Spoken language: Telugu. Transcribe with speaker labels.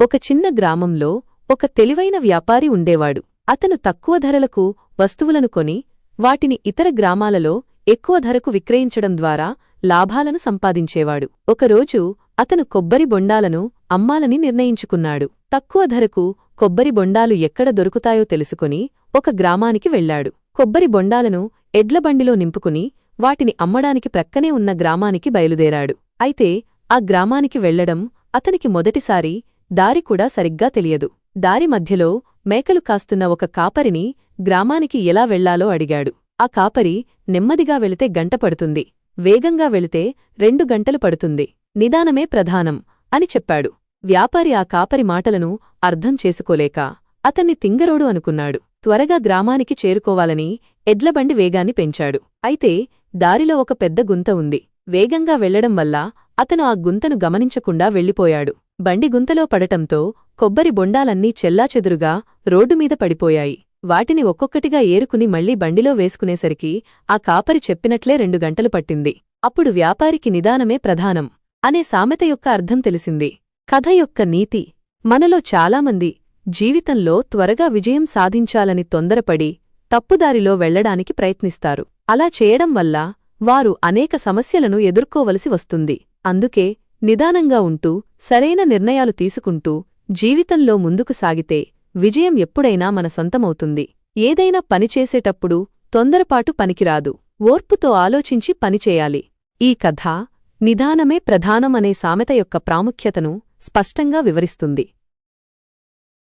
Speaker 1: ఒక చిన్న గ్రామంలో ఒక తెలివైన వ్యాపారి ఉండేవాడు. అతను తక్కువ ధరలకు వస్తువులను కొని వాటిని ఇతర గ్రామాలలో ఎక్కువ ధరకు విక్రయించడం ద్వారా లాభాలను సంపాదించేవాడు. ఒకరోజు అతను కొబ్బరి బొండాలను అమ్మాలని నిర్ణయించుకున్నాడు. తక్కువ ధరకు కొబ్బరి బొండాలు ఎక్కడ దొరుకుతాయో తెలుసుకుని ఒక గ్రామానికి వెళ్ళాడు. కొబ్బరి బొండాలను ఎడ్లబండిలో నింపుకుని వాటిని అమ్మడానికి ప్రక్కనే ఉన్న గ్రామానికి బయలుదేరాడు. అయితే ఆ గ్రామానికి వెళ్ళడం అతనికి మొదటిసారి దారి కూడా సరిగ్గా తెలియదు. దారి మధ్యలో మేకలు కాస్తున్న ఒక కాపరిని గ్రామానికి ఎలా వెళ్ళాలో అడిగాడు. ఆ కాపరి నెమ్మదిగా వెళితే గంట పడుతుంది. వేగంగా వెళితే రెండు గంటలు పడుతుంది. నిదానమే ప్రధానం అని చెప్పాడు. వ్యాపారి ఆ కాపరి మాటలను అర్థం చేసుకోలేక అతన్ని తింగరోడు అనుకున్నాడు. త్వరగా గ్రామానికి చేరుకోవాలని ఎడ్లబండి వేగాన్ని పెంచాడు. అయితే దారిలో ఒక పెద్ద గుంత ఉంది. వేగంగా వెళ్ళడం వల్ల అతను ఆ గుంతను గమనించకుండా వెళ్ళిపోయాడు. బండి గుంతలో పడటంతో కొబ్బరి బొండాలన్నీ చెల్లాచెదురుగా రోడ్డుమీద పడిపోయాయి. వాటిని ఒక్కొక్కటిగా ఏరుకుని మళ్ళీ బండిలో వేసుకునేసరికి ఆ కాపరి చెప్పినట్లే రెండు గంటలు పట్టింది. అప్పుడు వ్యాపారికి నిదానమే ప్రధానం. అనే సామెత యొక్క అర్థం తెలిసింది. కథ యొక్క నీతి. మనలో చాలామంది జీవితంలో త్వరగా విజయం సాధించాలని తొందరపడి తప్పుదారిలో వెళ్ళడానికి ప్రయత్నిస్తారు. అలా చేయడం వల్ల వారు అనేక సమస్యలను ఎదుర్కోవలసి వస్తుంది. అందుకే నిదానంగా ఉంటూ సరైన నిర్ణయాలు తీసుకుంటూ జీవితంలో ముందుకు సాగితే విజయం ఎప్పుడైనా మన సొంతమవుతుంది. ఏదైనా పనిచేసేటప్పుడు తొందరపాటు పనికిరాదు. ఓర్పుతో ఆలోచించి పనిచేయాలి ఈ కథ నిదానమే ప్రధానం అనే సామెత యొక్క ప్రాముఖ్యతను స్పష్టంగా వివరిస్తుంది.